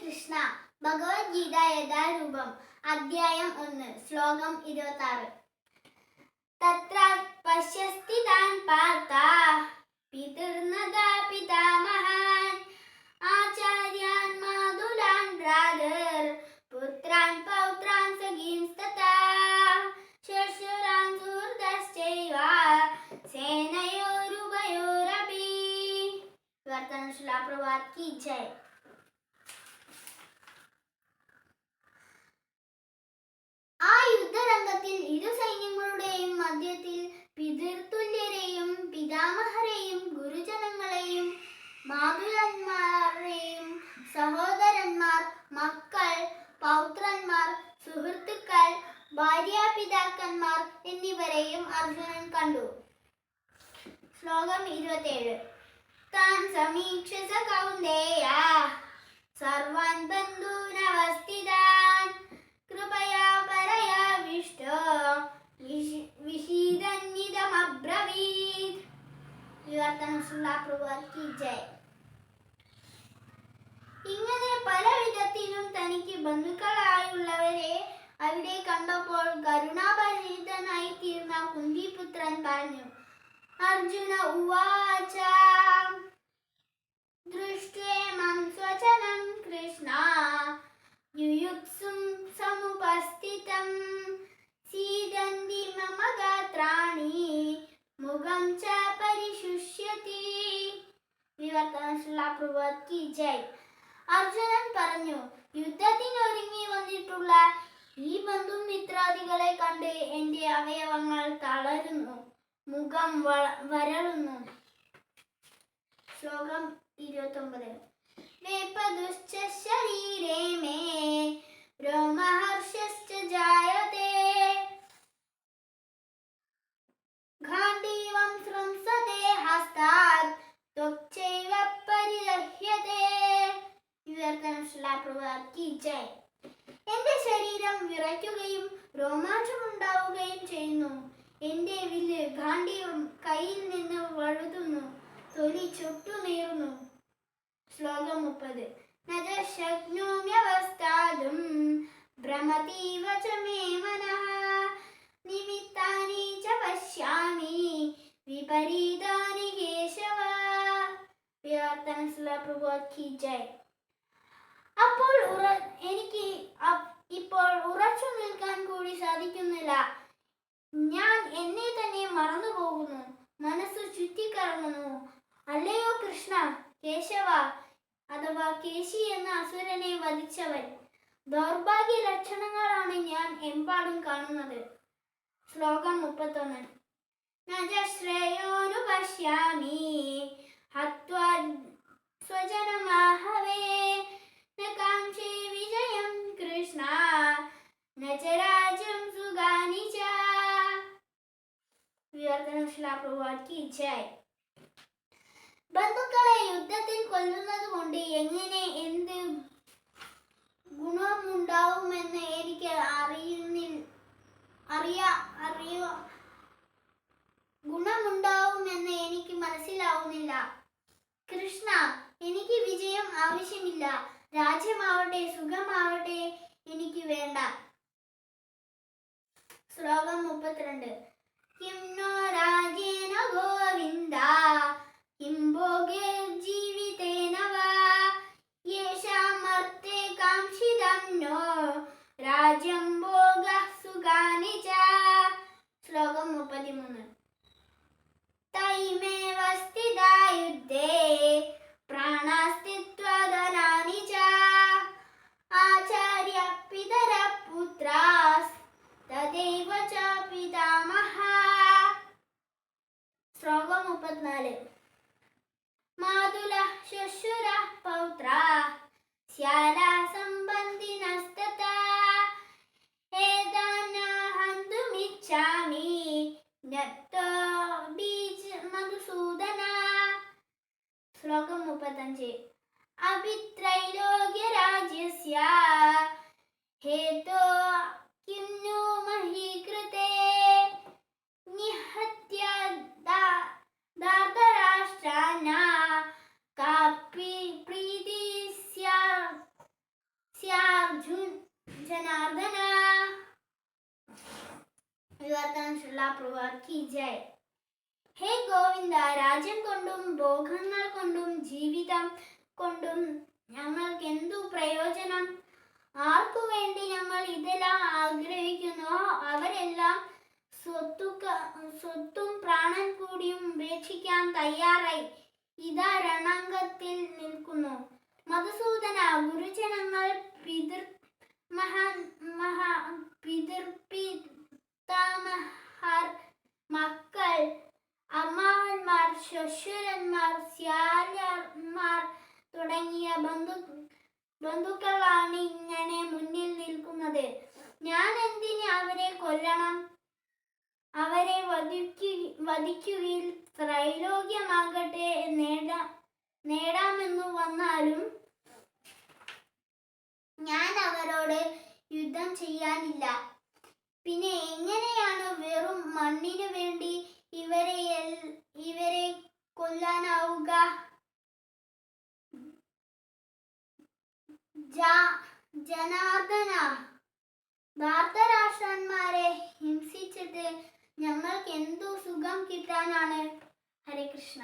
കൃഷ്ണ. ഭഗവത്ഗീത യഥാരൂപം അധ്യായം ഒന്ന് ശ്ലോകം ഇരുപത്തി ആറ് തത്ര പശ്യസ്തി താൻ പാർത്ത പിതൃർന്നതാ പിതാമഹാൻ. ആചാര്യാൻ മാതുലാൻ ഭ്രാതർ പുത്രാൻ പൗത്രാൻ സഖീംസ്തഥാ ശർഷുരാൻ സുഹൃതശ്ചൈവ സേനയോരുഭയോരപി വർത്തന ശിലാപ്രഭാത് കി ജയ. പിതാമഹരെയും ഗുരുജനങ്ങളെയും മാതുലന്മാരെയും സഹോദരന്മാർ മക്കൾ പൗത്രന്മാർ സുഹൃത്തുക്കൾ ഭാര്യാപിതാക്കന്മാർ എന്നിവരെയും അർജുനൻ കണ്ടു. ശ്ലോകം ഇരുപത്തിയേഴ്. താൻ സമീക്ഷ കൗന്ദേയ ഇങ്ങനെ പല വിധത്തിലും തനിക്ക് ബന്ധുക്കളായുള്ളവരെ അവിടെ കണ്ടപ്പോൾ കരുണാപരിതനായി തീർന്ന കുന്തിപുത്രൻ പറഞ്ഞു അർജുന ഉവാച. ദൃഷ്ടം കൃഷ്ണ. യുയുക്സും സമുപസ്ഥിതം. സീദന്തി പ്രഭാത് കി ജയ് അർജുനൻ പറഞ്ഞു യുദ്ധത്തിനൊരുങ്ങി വന്നിട്ടുള്ള ഈ ബന്ധു മിത്രാദികളെ കണ്ട് എന്റെ അവയവങ്ങൾ തളരുന്നു മുഖം വരളുന്നു. ശ്ലോകം വേപദുശ്ച ശരീരേ കി എന്റെ ശരീരം വിറയ്ക്കുകയും രോമാഞ്ചമുണ്ടാവുകയും ചെയ്യുന്നു. എന്റെ വില്ല് ഗാന്ധിയും കയ്യിൽ നിന്ന് വഴുതുന്നു. തൊലി ചുട്ടുനീറുന്നു. ശ്ലോകം മുപ്പത്. നജ ശക്നോമ്യവസ്ഥാതും ഭ്രമതീവ ച മേ നിമിത്താനി ച പശ്യാമി. വിപരീതാനി കേശവ. വിവർത്തന ശ്ലോപ്രഭാത് കി ജയ് അപ്പോൾ എനിക്ക് ഇപ്പോൾ ഉറച്ചു നിൽക്കാൻ കൂടി സാധിക്കുന്നില്ല. ഞാൻ എന്നെ തന്നെ മറന്നു പോകുന്നു. മനസ്സ് ചുറ്റിക്കറങ്ങുന്നു. അല്ലയോ കൃഷ്ണ കേശവ അഥവാ കേശി എന്ന അസുരനെ വധിച്ചവൻ. ദൗർഭാഗ്യ ലക്ഷണങ്ങളാണ് ഞാൻ എമ്പാടും കാണുന്നത്. ശ്ലോകം മുപ്പത്തൊന്ന്. നജശ്രേയോനു പശ്യാമി. ഹത്വാ സ്വജനമാഹവേ വിവർത്തനം ശ്ലാപ്രഭാത് കി ജയ് ബന്ധുക്കളെ യുദ്ധത്തിൽ കൊല്ലുന്നത് കൊണ്ട് എങ്ങനെ എന്ത് ഗുണമുണ്ടാവുമെന്ന് എനിക്ക് അറിയുന്നില്ല അറിയാ അറിയ? ഗുണമുണ്ടാവുമെന്ന് എനിക്ക് മനസ്സിലാവുന്നില്ല. കൃഷ്ണ എനിക്ക് വിജയം ആവശ്യമില്ല. രാജ്യമാവട്ടെ സുഖമാവട്ടെ എനിക്ക് വേണ്ട. ശ്ലോകം മുപ്പത്തിരണ്ട്. കിം ഗോവിന്ദ കിം ഭോഗൈർജീവിതേന വാ യേഷാമർത്തെ കാംക്ഷിതം നോ രാജ്യം ഭോഗ സുഖാനി ച. ശ്ലോകം മുപ്പത്തിമൂന്ന്. തൈമേവ സ്ഥിതാ യുദ്ധേ ಶಾಲಾ ಸಂಬಂಧಿನಸ್ತತ ಹೇದಾನ ಹಂದು ಮಿಚ್ಚಾಮಿ ನೆತ್ತೋ ಬೀಜ ಮಧುಸೂದನ ಶ್ಲೋಕ ಮುಪ್ಪತ್ತಂಜು ಅಭಿ ತ್ರೈಲೋಗ್ಯ ರಾಜ್ಯಸ್ಯ ಹೇತೋ പ്രാർത്ഥന വിവർത്തനമുള്ള പ്രവാക്കി ജയ്. ഹേ ഗോവിന്ദ രാജ്യം കൊണ്ടും ഭോഗങ്ങൾ കൊണ്ടും ജീവിതം കൊണ്ടും ഞങ്ങൾക്ക് എന്തു പ്രയോജനം? ആർക്കു വേണ്ടി ഞങ്ങൾ ഇതെല്ലാം ആഗ്രഹിക്കുന്നു? അവരെല്ലാം സ്വത്തുക്ക സ്വത്തും പ്രാണൻ കൂടിയും ഉപേക്ഷിക്കാൻ തയ്യാറായി. ഇതാ രണാംഗത്തിൽ നിൽക്കുന്നു. മധുസൂദന ഗുരുജനങ്ങൾ പിതൃ മഹാ മഹാ പിതൃപിതാമഹർ മക്കൾ അമ്മാവന്മാർ ശ്വശുരന്മാർ സ്യാലന്മാർ തുടങ്ങിയ ബന്ധു ബന്ധുക്കളാണ് ഇങ്ങനെ മുന്നിൽ നിൽക്കുന്നത്. ഞാൻ എന്തിന് അവരെ കൊല്ലണം? അവരെ വധിക്കു വധിക്കുകയിൽ ത്രൈലോക്യമാകട്ടെ നേടാ നേടാമെന്നു വന്നാലും ഞാൻ അവരോട് യുദ്ധം ചെയ്യാനില്ല. പിന്നെ എങ്ങനെയാണ് വെറും മണ്ണിനു വേണ്ടി ഇവരെ ഇവരെ കൊല്ലാനാവുക? ജനാർദ്ദന. ഭാരതരാഷ്ട്രന്മാരെ ഹിംസിച്ചിട്ട് ഞങ്ങൾക്ക് എന്തു സുഖം കിട്ടാനാണ്. ഹരേ കൃഷ്ണ.